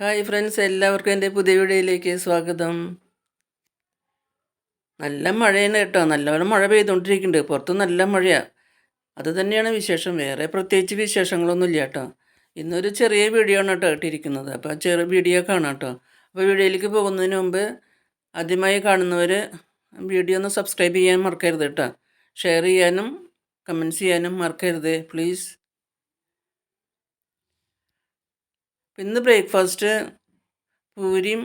Hi friends എല്ലാവർക്കും എന്റെ പുതിയ വീഡിയോയിലേക്ക് സ്വാഗതം. നല്ല മഴയാണ് കേട്ടോ. നല്ലവണ്ണം മഴ പെയ്തുകൊണ്ടിരിക്കുന്നുണ്ട്. പുറത്ത് നല്ല മഴയാണ് അത് തന്നെയാണ് വിശേഷം. വേറെ പ്രത്യേകിച്ച് വിശേഷങ്ങളൊന്നുമില്ല കേട്ടോ. ഇന്നൊരു ചെറിയ വീഡിയോ ആണ് കേട്ടോ ഇട്ടിരിക്കുന്നത്. അപ്പോൾ ആ ചെറിയ വീഡിയോ കാണാം കേട്ടോ. അപ്പോൾ വീഡിയോയിലേക്ക് പോകുന്നതിന് മുമ്പ് ആദ്യമായി കാണുന്നവർ വീഡിയോ ഒന്ന് സബ്സ്ക്രൈബ് ചെയ്യാൻ മറക്കരുത് കേട്ടോ. ഷെയർ ചെയ്യാനും കമന്റ്സ് ചെയ്യാനും മറക്കരുത്. പ്ലീസ് ഇന്ന് ബ്രേക്ക്ഫാസ്റ്റ് പൂരിയും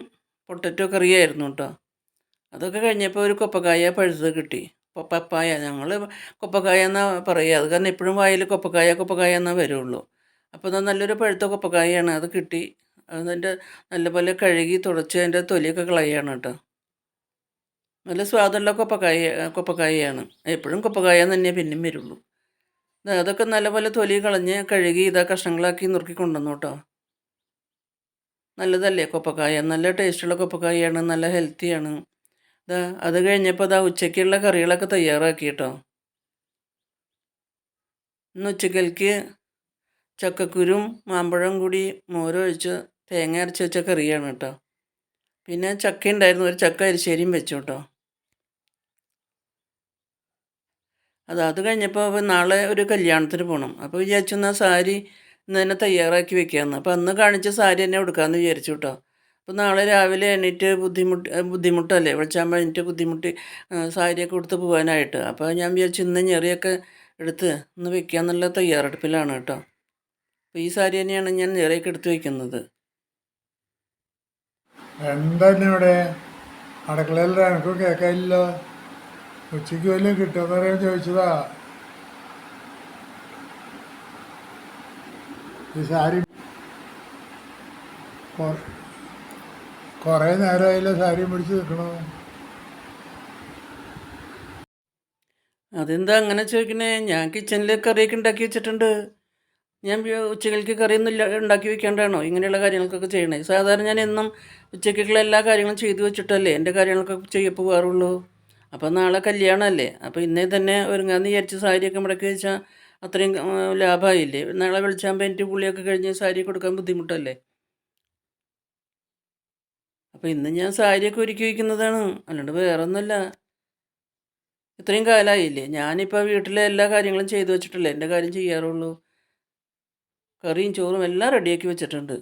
പൊട്ടറ്റോ കറിയായിരുന്നു കേട്ടോ. അതൊക്കെ കഴിഞ്ഞപ്പോൾ ഒരു കൊപ്പക്കായ പഴുത്തത് കിട്ടി. പപ്പായ. ഞങ്ങൾ കൊപ്പക്കായ എന്നാണ് പറയുക അത് കാരണം എപ്പോഴും വായിൽ കൊപ്പക്കായ കൊപ്പക്കായ എന്നാ വരുള്ളൂ. അപ്പോൾ അത് നല്ലൊരു പഴുത്ത കൊപ്പക്കായാണ്. അത് കിട്ടി. അതിന്റെ നല്ലപോലെ കഴുകി തുടച്ച് അതിന്റെ തൊലിയൊക്കെ കളയാണ് കേട്ടോ. നല്ല സ്വാദുള്ള കൊപ്പക്കായ കൊപ്പക്കായയാണ്. എപ്പോഴും കൊപ്പക്കായ തന്നെ പിന്നെയും വരുള്ളൂ. അതൊക്കെ നല്ലപോലെ തൊലി കളഞ്ഞ് കഴുകി ഇതാ കഷ്ണങ്ങളാക്കി നുറുക്കി കൊണ്ടുവന്നു കേട്ടോ. നല്ലതല്ലേ കൊപ്പക്കായ? നല്ല ടേസ്റ്റുള്ള കൊപ്പക്കായാണ് നല്ല ഹെൽത്തിയാണ്. ഇതാ അത് കഴിഞ്ഞപ്പോൾ അതാ ഉച്ചയ്ക്കുള്ള കറികളൊക്കെ തയ്യാറാക്കി കേട്ടോ ഇന്ന് ഉച്ചക്കൽക്ക് ചക്കക്കുരും മാമ്പഴം കൂടി മോരൊഴിച്ച് തേങ്ങ അരച്ച് വെച്ച കറിയാണ് കേട്ടോ പിന്നെ ചക്ക ഉണ്ടായിരുന്നു ഒരു ചക്ക അരിശ്ശേരിയും വെച്ചു കേട്ടോ അത് അത് കഴിഞ്ഞപ്പോൾ നാളെ ഒരു കല്യാണത്തിന് പോകണം അപ്പോൾ വിചാരിച്ചു എന്നാൽ സാരി ഇന്ന് തന്നെ തയ്യാറാക്കി വെക്കാമെന്ന് അപ്പോൾ അന്ന് കാണിച്ച സാരി തന്നെ എടുക്കാമെന്ന് വിചാരിച്ചു കേട്ടോ അപ്പോൾ നാളെ രാവിലെ എണീറ്റ് ബുദ്ധിമുട്ട് ബുദ്ധിമുട്ടല്ലേ? വിളിച്ചാകുമ്പോൾ എണീറ്റ് ബുദ്ധിമുട്ടി സാരിയൊക്കെ കൊടുത്ത് പോകാനായിട്ട് അപ്പോൾ ഞാൻ വിചാരിച്ചു ഇന്ന് ഞെറിയൊക്കെ എടുത്ത് ഇന്ന് വെക്കാമെന്നുള്ള തയ്യാറെടുപ്പിലാണ് കേട്ടോ അപ്പോൾ ഈ സാരി തന്നെയാണ് ഞാൻ ഞെറിയൊക്കെ എടുത്ത് വെക്കുന്നത്. എന്താണ് അടുക്കളയിൽ കേൾക്കാനില്ലോ ഉച്ചയ്ക്ക് വല്ലതും കിട്ടുമെന്ന് പറയാൻ ചോദിച്ചതാ. ഈ സാരി കുറേ നേരമായില്ല സാരി പിടിച്ച് നിൽക്കണോ അതെന്താ അങ്ങനെ ചോദിക്കണേ? ഞാൻ കിച്ചണിൽ കറിയൊക്കെ ഉണ്ടാക്കി വെച്ചിട്ടുണ്ട്. ഞാൻ ഉച്ചകൾക്ക് കറിയൊന്നും ഉണ്ടാക്കി വെക്കേണ്ടതാണോ? ഇങ്ങനെയുള്ള കാര്യങ്ങൾക്കൊക്കെ ചെയ്യണേ. സാധാരണ ഞാൻ എന്നും ഉച്ചക്കുള്ള എല്ലാ കാര്യങ്ങളും ചെയ്തു വെച്ചിട്ടല്ലേ എന്റെ കാര്യങ്ങളൊക്കെ ചെയ്യപ്പോൾ പോകാറുള്ളൂ അപ്പോൾ നാളെ കല്യാണമല്ലേ? അപ്പോൾ ഇന്നേ തന്നെ ഒരുങ്ങാന്ന് വിചാരിച്ച് സാരിയൊക്കെ മുടക്കി വെച്ചാൽ അത്രയും ലാഭമായില്ലേ നാളെ വെളിച്ചാൻ എനിക്ക് പുള്ളിയൊക്കെ കഴിഞ്ഞ് സാരി കൊടുക്കാൻ ബുദ്ധിമുട്ടല്ലേ? അപ്പോൾ ഇന്ന് ഞാൻ സാരിയൊക്കെ ഒരുക്കി വയ്ക്കുന്നതാണ് അല്ലാണ്ട് വേറെ ഒന്നുമല്ല ഇത്രയും കാലമായില്ലേ ഞാനിപ്പോൾ വീട്ടിലെ എല്ലാ കാര്യങ്ങളും ചെയ്തു വെച്ചിട്ടല്ലേ എന്റെ കാര്യം ചെയ്യാറുള്ളൂ. കറിയും ചോറും എല്ലാം റെഡിയാക്കി വെച്ചിട്ടുണ്ട്.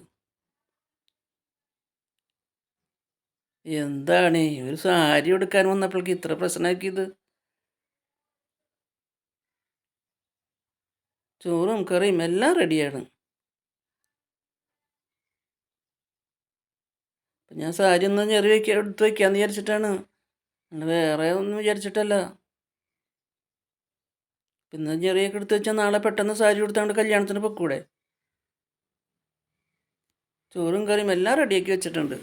എന്താണ്? ഒരു സാരി എടുക്കാൻ വന്നപ്പോഴേക്ക് ഇത്ര പ്രശ്നമാക്കിയത്. ചോറും കറിയും എല്ലാം റെഡിയാണ്. അപ്പം ഞാൻ സാരി ഒന്ന് ചെറിയ വയ്ക്കുക എടുത്ത് വയ്ക്കാമെന്ന് വിചാരിച്ചിട്ടാണ്. വേറെ ഒന്നും വിചാരിച്ചിട്ടല്ല. പിന്നെ ചെറിയൊക്കെ എടുത്ത് വെച്ചാൽ നാളെ പെട്ടെന്ന് സാരി കൊടുത്താണ്ട് കല്യാണത്തിന് പൊക്കൂടെ ചോറും കറിയും എല്ലാം റെഡിയാക്കി വെച്ചിട്ടുണ്ട്.